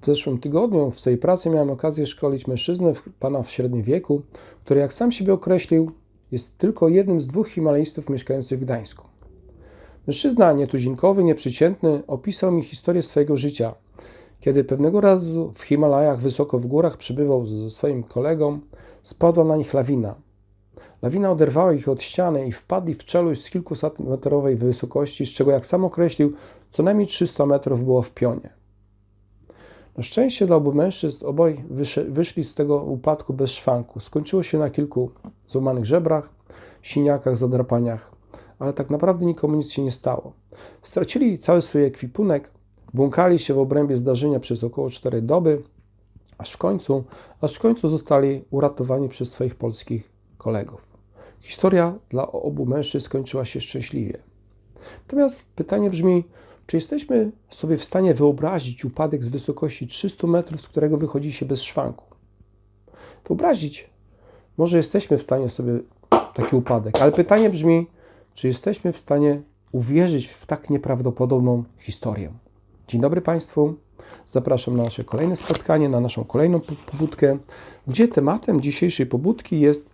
W zeszłym tygodniu w swojej pracy miałem okazję szkolić mężczyznę, pana w średnim wieku, który jak sam siebie określił, jest tylko jednym z dwóch himalajstów mieszkających w Gdańsku. Mężczyzna nietuzinkowy, nieprzeciętny opisał mi historię swojego życia, kiedy pewnego razu w Himalajach, wysoko w górach, przybywał ze swoim kolegą, spadła na nich lawina. Lawina oderwała ich od ściany i wpadli w czeluść z kilkusetmetrowej wysokości, z czego, jak sam określił, co najmniej 300 metrów było w pionie. Na szczęście dla obu mężczyzn obaj wyszli z tego upadku bez szwanku. Skończyło się na kilku złamanych żebrach, siniakach, zadrapaniach, ale tak naprawdę nikomu nic się nie stało. Stracili cały swój ekwipunek, błąkali się w obrębie zdarzenia przez około 4 doby, aż w końcu, aż w końcu zostali uratowani przez swoich polskich kolegów. Historia dla obu mężczyzn skończyła się szczęśliwie. Natomiast pytanie brzmi, czy jesteśmy sobie w stanie wyobrazić upadek z wysokości 300 metrów, z którego wychodzi się bez szwanku? Wyobrazić, może jesteśmy w stanie sobie taki upadek, ale pytanie brzmi, czy jesteśmy w stanie uwierzyć w tak nieprawdopodobną historię? Dzień dobry Państwu. Zapraszam na nasze kolejne spotkanie, na naszą kolejną po- pobudkę, gdzie tematem dzisiejszej pobudki jest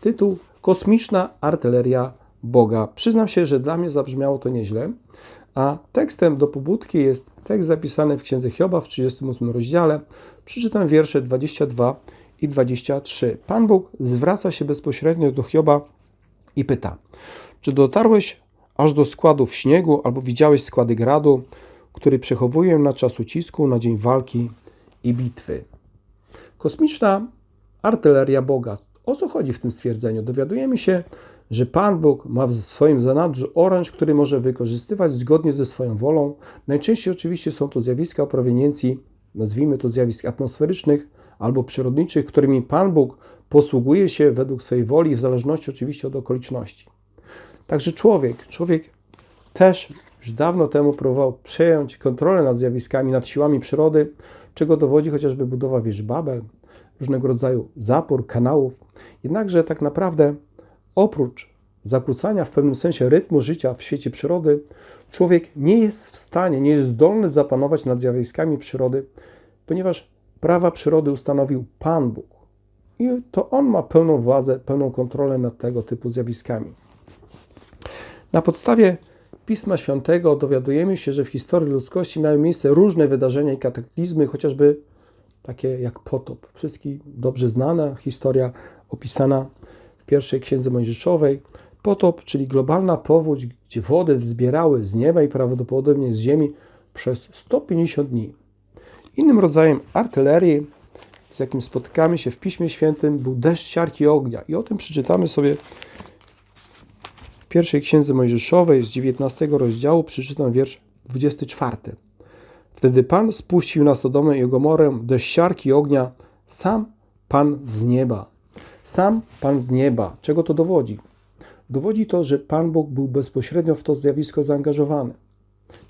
tytuł Kosmiczna artyleria Boga. Przyznam się, że dla mnie zabrzmiało to nieźle, a tekstem do pobudki jest tekst zapisany w Księdze Hioba w 38 rozdziale. Przeczytam wiersze 22 i 23. Pan Bóg zwraca się bezpośrednio do Hioba i pyta: Czy dotarłeś aż do składów śniegu, albo widziałeś składy gradu, który przechowuję na czas ucisku, na dzień walki i bitwy? Kosmiczna artyleria Boga. O co chodzi w tym stwierdzeniu? Dowiadujemy się, że Pan Bóg ma w swoim zanadrzu oręż, który może wykorzystywać zgodnie ze swoją wolą. Najczęściej oczywiście są to zjawiska o proweniencji, nazwijmy to zjawisk atmosferycznych albo przyrodniczych, którymi Pan Bóg posługuje się według swojej woli, w zależności oczywiście od okoliczności. Także człowiek, człowiek też już dawno temu próbował przejąć kontrolę nad zjawiskami, nad siłami przyrody, czego dowodzi chociażby budowa wieży Babel, różnego rodzaju zapór, kanałów. Jednakże tak naprawdę oprócz zakłócania w pewnym sensie rytmu życia w świecie przyrody, człowiek nie jest w stanie, nie jest zdolny zapanować nad zjawiskami przyrody, ponieważ prawa przyrody ustanowił Pan Bóg. I to On ma pełną władzę, pełną kontrolę nad tego typu zjawiskami. Na podstawie Pisma Świętego dowiadujemy się, że w historii ludzkości miały miejsce różne wydarzenia i kataklizmy, chociażby takie jak potop. Wszystkim dobrze znana historia opisana w pierwszej księdze Mojżeszowej. Potop, czyli globalna powódź, gdzie wody wzbierały z nieba i prawdopodobnie z ziemi przez 150 dni. Innym rodzajem artylerii, z jakim spotykamy się w Piśmie Świętym, był deszcz siarki ognia. I o tym przeczytamy sobie w pierwszej księdze Mojżeszowej z 19 rozdziału, przeczytam wiersz 24. Wtedy Pan spuścił na Sodomę i Gomorę deszcz siarki ognia, sam Pan z nieba. Sam Pan z nieba. Czego to dowodzi? Dowodzi to, że Pan Bóg był bezpośrednio w to zjawisko zaangażowany.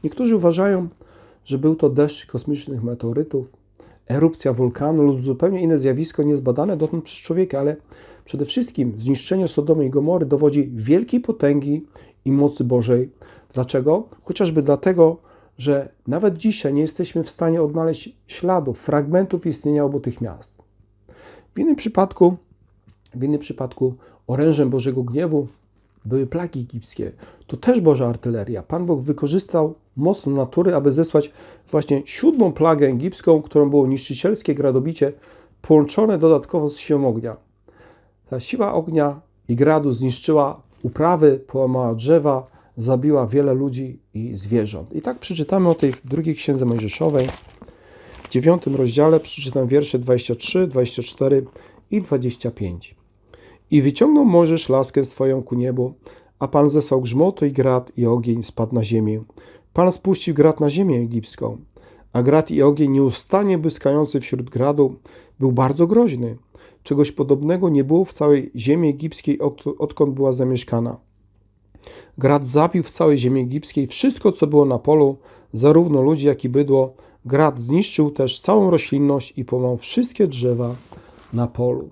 Niektórzy uważają, że był to deszcz kosmicznych meteorytów, erupcja wulkanu lub zupełnie inne zjawisko niezbadane dotąd przez człowieka, ale przede wszystkim zniszczenie Sodomy i Gomory dowodzi wielkiej potęgi i mocy Bożej. Dlaczego? Chociażby dlatego, że nawet dzisiaj nie jesteśmy w stanie odnaleźć śladów, fragmentów istnienia obu tych miast. W innym przypadku, w innym przypadku orężem Bożego gniewu były plagi egipskie. To też Boża artyleria. Pan Bóg wykorzystał moc natury, aby zesłać właśnie siódmą plagę egipską, którą było niszczycielskie gradobicie, połączone dodatkowo z siłą ognia. Ta siła ognia i gradu zniszczyła uprawy, połamała drzewa, zabiła wiele ludzi i zwierząt. I tak przeczytamy o tej drugiej księdze Mojżeszowej. W dziewiątym rozdziale przeczytam wiersze 23, 24 i 25. I wyciągnął Mojżesz laskę swoją ku niebu, a Pan zesłał grzmoty i grad i ogień spadł na ziemię. Pan spuścił grad na ziemię egipską, a grad i ogień nieustannie błyskający wśród gradu był bardzo groźny. Czegoś podobnego nie było w całej ziemi egipskiej, od, odkąd była zamieszkana. Grad zabił w całej ziemi egipskiej wszystko, co było na polu, zarówno ludzi, jak i bydło. Grad zniszczył też całą roślinność i połamał wszystkie drzewa na polu.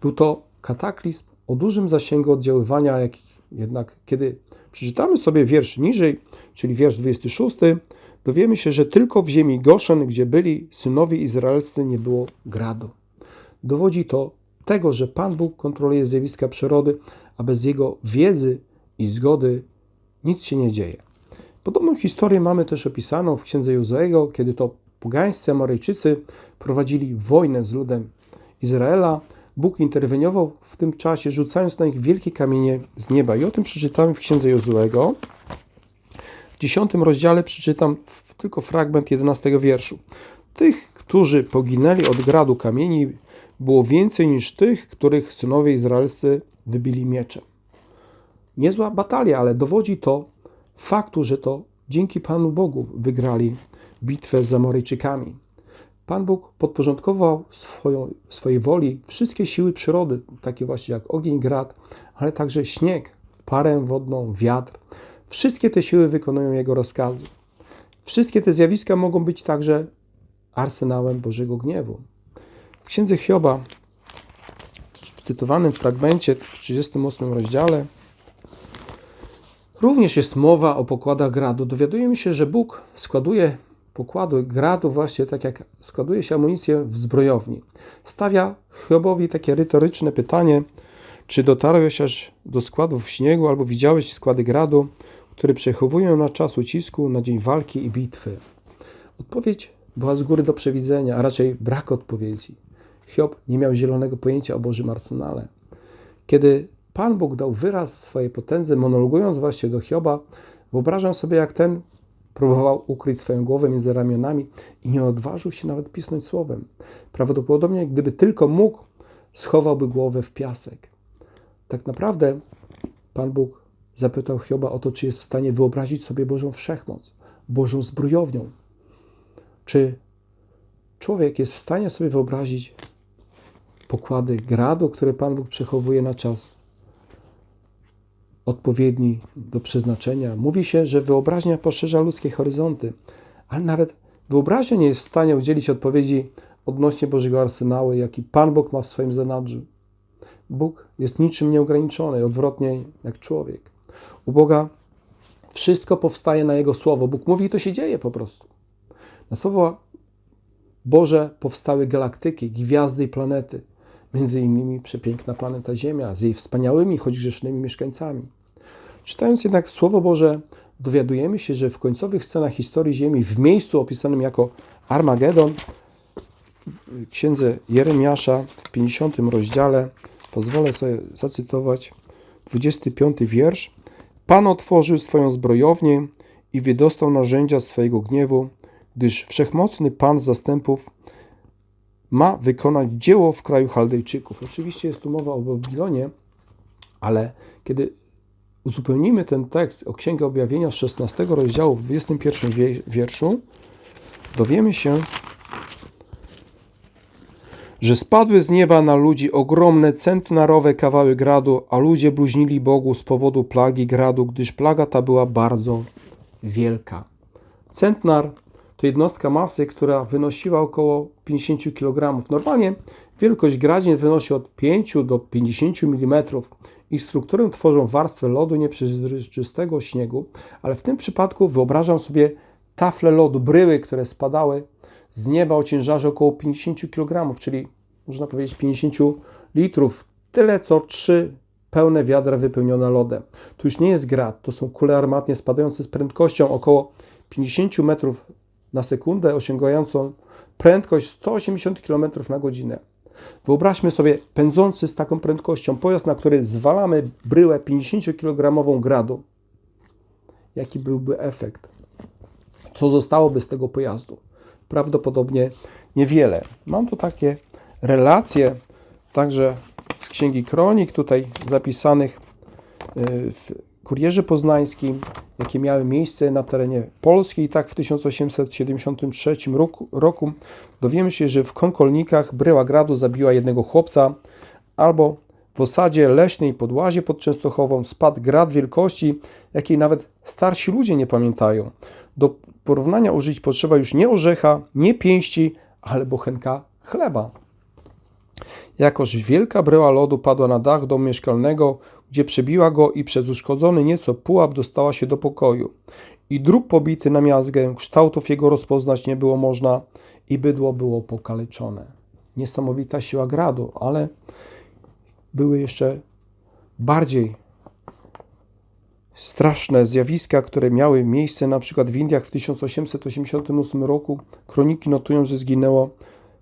Był to kataklizm o dużym zasięgu oddziaływania, jak jednak kiedy przeczytamy sobie wiersz niżej, czyli wiersz 26, dowiemy się, że tylko w ziemi Goszen, gdzie byli synowie izraelscy, nie było gradu. Dowodzi to tego, że Pan Bóg kontroluje zjawiska przyrody, a bez Jego wiedzy i zgody nic się nie dzieje. Podobną historię mamy też opisaną w księdze Jozeego, kiedy to pogańscy Amoryjczycy prowadzili wojnę z ludem Izraela. Bóg interweniował w tym czasie, rzucając na nich wielkie kamienie z nieba. I o tym przeczytałem w księdze Jozuego. W dziesiątym rozdziale przeczytam tylko fragment 11 wierszu. Tych, którzy poginęli od gradu kamieni, było więcej niż tych, których synowie izraelscy wybili mieczem. Niezła batalia, ale dowodzi to faktu, że to dzięki Panu Bogu wygrali bitwę z Amoryjczykami. Pan Bóg podporządkował swoją, swojej woli wszystkie siły przyrody, takie właśnie jak ogień, grad, ale także śnieg, parę wodną, wiatr. Wszystkie te siły wykonują Jego rozkazy. Wszystkie te zjawiska mogą być także arsenałem Bożego gniewu. W księdze Hioba, w cytowanym fragmencie w 38 rozdziale, również jest mowa o pokładach gradu. Dowiadujemy się, że Bóg składuje pokładu gradu właśnie tak jak składuje się amunicję w zbrojowni. Stawia Hiobowi takie retoryczne pytanie, czy dotarłeś aż do składów śniegu albo widziałeś składy gradu, które przechowują na czas ucisku, na dzień walki i bitwy? Odpowiedź była z góry do przewidzenia, a raczej brak odpowiedzi. Hiob nie miał zielonego pojęcia o Bożym arsenale. Kiedy Pan Bóg dał wyraz swojej potędze, monologując właśnie do Hioba, wyobrażam sobie, jak ten próbował ukryć swoją głowę między ramionami i nie odważył się nawet pisnąć słowem. Prawdopodobnie, gdyby tylko mógł, schowałby głowę w piasek. Tak naprawdę Pan Bóg zapytał Hioba o to, czy jest w stanie wyobrazić sobie Bożą wszechmoc, Bożą zbrojownią. Czy człowiek jest w stanie sobie wyobrazić pokłady gradu, które Pan Bóg przechowuje na czas odpowiedni do przeznaczenia. Mówi się, że wyobraźnia poszerza ludzkie horyzonty, ale nawet wyobraźnia nie jest w stanie udzielić odpowiedzi odnośnie Bożego arsenału, jaki Pan Bóg ma w swoim zanadrzu. Bóg jest niczym nieograniczony, odwrotnie jak człowiek. U Boga wszystko powstaje na Jego słowo. Bóg mówi i to się dzieje po prostu. Na słowo Boże powstały galaktyki, gwiazdy i planety. Między innymi przepiękna planeta Ziemia z jej wspaniałymi, choć grzesznymi mieszkańcami. Czytając jednak Słowo Boże, dowiadujemy się, że w końcowych scenach historii Ziemi, w miejscu opisanym jako Armagedon, w księdze Jeremiasza w 50 rozdziale, pozwolę sobie zacytować 25 wiersz. Pan otworzył swoją zbrojownię i wydostał narzędzia swojego gniewu, gdyż wszechmocny Pan zastępów ma wykonać dzieło w kraju Chaldejczyków. Oczywiście jest tu mowa o Babilonie, ale kiedy uzupełnimy ten tekst o Księgę Objawienia z 16 rozdziału w 21 wierszu, dowiemy się, że spadły z nieba na ludzi ogromne centnarowe kawały gradu, a ludzie bluźnili Bogu z powodu plagi gradu, gdyż plaga ta była bardzo wielka. Centnar to jednostka masy, która wynosiła około 50 kg. Normalnie wielkość gradzin wynosi od 5 do 50 mm. Ich strukturę tworzą warstwy lodu nieprzezroczystego śniegu, ale w tym przypadku wyobrażam sobie tafle lodu, bryły, które spadały z nieba o ciężarze około 50 kg, czyli można powiedzieć 50 litrów. Tyle co trzy pełne wiadra wypełnione lodem. Tu już nie jest grad, to są kule armatnie spadające z prędkością około 50 metrów na sekundę, osiągającą prędkość 180 km na godzinę. Wyobraźmy sobie pędzący z taką prędkością pojazd, na który zwalamy bryłę 50-kg gradu. Jaki byłby efekt? Co zostałoby z tego pojazdu? Prawdopodobnie niewiele. Mam tu takie relacje, także z Księgi Kronik, tutaj zapisanych y, w kurierze poznańskim, jakie miały miejsce na terenie Polski. I tak w 1873 roku, roku dowiemy się, że w Konkolnikach bryła gradu zabiła jednego chłopca, albo w osadzie leśnej pod Łazie pod Częstochową spadł grad wielkości, jakiej nawet starsi ludzie nie pamiętają. Do porównania użyć potrzeba już nie orzecha, nie pięści, ale bochenka chleba. Jakoż wielka bryła lodu padła na dach domu mieszkalnego, gdzie przebiła go i przez uszkodzony nieco pułap dostała się do pokoju. i drób pobity na miazgę, kształtów jego rozpoznać nie było można i bydło było pokaleczone. Niesamowita siła gradu, ale były jeszcze bardziej straszne zjawiska, które miały miejsce na przykład w Indiach w 1888 roku. Kroniki notują, że zginęło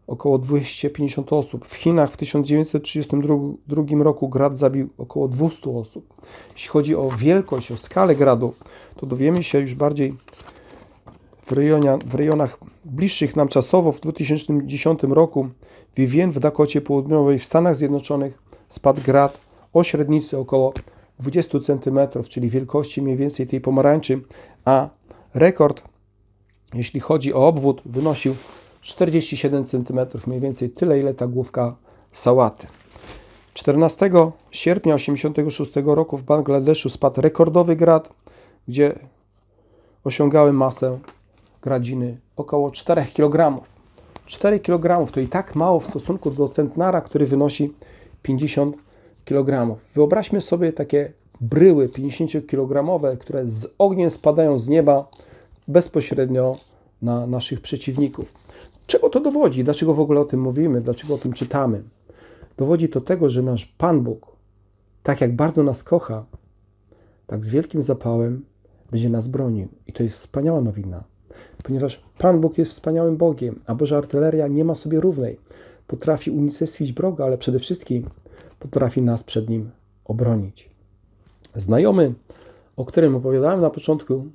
około 250 osób. W Chinach w 1932 roku grad zabił około 200 osób. Jeśli chodzi o wielkość, o skalę gradu, to dowiemy się już bardziej w, rejonia, w rejonach bliższych nam czasowo. W 2010 roku w Vivien w Dakocie Południowej w Stanach Zjednoczonych spadł grad o średnicy około 20 cm, czyli wielkości mniej więcej tej pomarańczy, a rekord, jeśli chodzi o obwód, wynosił 47 cm, mniej więcej tyle, ile ta główka sałaty. 14 sierpnia 1986 roku w Bangladeszu spadł rekordowy grad, gdzie osiągały masę gradziny około 4 kg. 4 kg to i tak mało w stosunku do centnara, który wynosi 50 kg. Wyobraźmy sobie takie bryły 50-kilogramowe, które z ogniem spadają z nieba bezpośrednio na naszych przeciwników. Czego to dowodzi? Dlaczego w ogóle o tym mówimy? Dlaczego o tym czytamy? Dowodzi to tego, że nasz Pan Bóg, tak jak bardzo nas kocha, tak z wielkim zapałem będzie nas bronił. I to jest wspaniała nowina, ponieważ Pan Bóg jest wspaniałym Bogiem, a Boża artyleria nie ma sobie równej. Potrafi unicestwić wroga, ale przede wszystkim potrafi nas przed nim obronić. Znajomy, o którym opowiadałem na początku,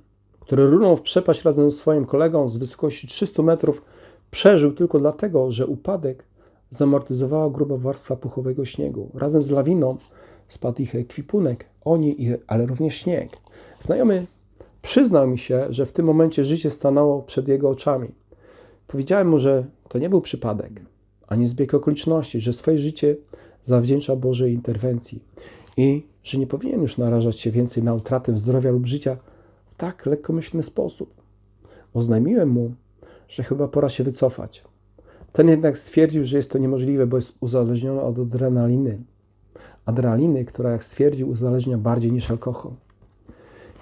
który runął w przepaść razem ze swoim kolegą z wysokości 300 metrów, przeżył tylko dlatego, że upadek zamortyzowała gruba warstwa puchowego śniegu. Razem z lawiną spadł ich ekwipunek, oni, ale również śnieg. Znajomy przyznał mi się, że w tym momencie życie stanęło przed jego oczami. Powiedziałem mu, że to nie był przypadek, ani zbieg okoliczności, że swoje życie zawdzięcza Bożej interwencji i że nie powinien już narażać się więcej na utratę zdrowia lub życia tak lekkomyślny sposób. Oznajmiłem mu, że chyba pora się wycofać. Ten jednak stwierdził, że jest to niemożliwe, bo jest uzależniony od adrenaliny. Adrenaliny, która, jak stwierdził, uzależnia bardziej niż alkohol.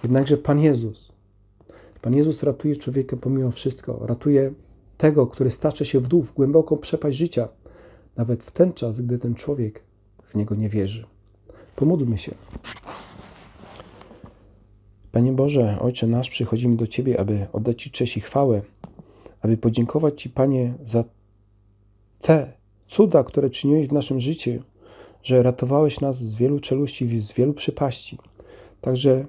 Jednakże Pan Jezus, Pan Jezus ratuje człowieka pomimo wszystko. Ratuje tego, który stacze się w dół, w głęboką przepaść życia, nawet w ten czas, gdy ten człowiek w Niego nie wierzy. Pomódlmy się. Panie Boże, Ojcze nasz, przychodzimy do Ciebie, aby oddać Ci cześć i chwałę, aby podziękować Ci, Panie, za te cuda, które czyniłeś w naszym życiu, że ratowałeś nas z wielu czeluści, z wielu przypaści. Także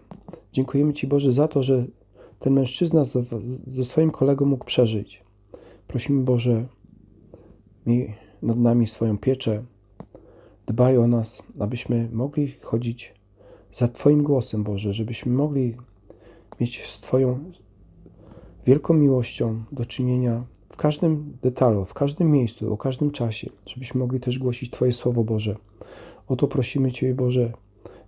dziękujemy Ci, Boże, za to, że ten mężczyzna ze swoim kolegą mógł przeżyć. Prosimy, Boże, miej nad nami swoją pieczę, dbaj o nas, abyśmy mogli chodzić za Twoim głosem, Boże, żebyśmy mogli mieć z Twoją wielką miłością do czynienia w każdym detalu, w każdym miejscu, o każdym czasie, żebyśmy mogli też głosić Twoje Słowo Boże. O to prosimy Cię, Boże,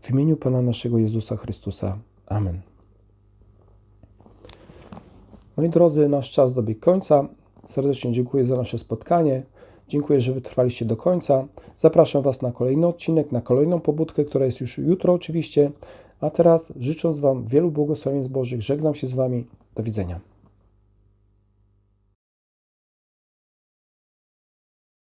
w imieniu Pana naszego Jezusa Chrystusa. Amen. Moi drodzy, nasz czas dobiegł końca. Serdecznie dziękuję za nasze spotkanie. Dziękuję, że wytrwaliście do końca. Zapraszam Was na kolejny odcinek, na kolejną pobudkę, która jest już jutro oczywiście. A teraz życząc Wam wielu błogosławieństw Bożych, żegnam się z Wami. Do widzenia.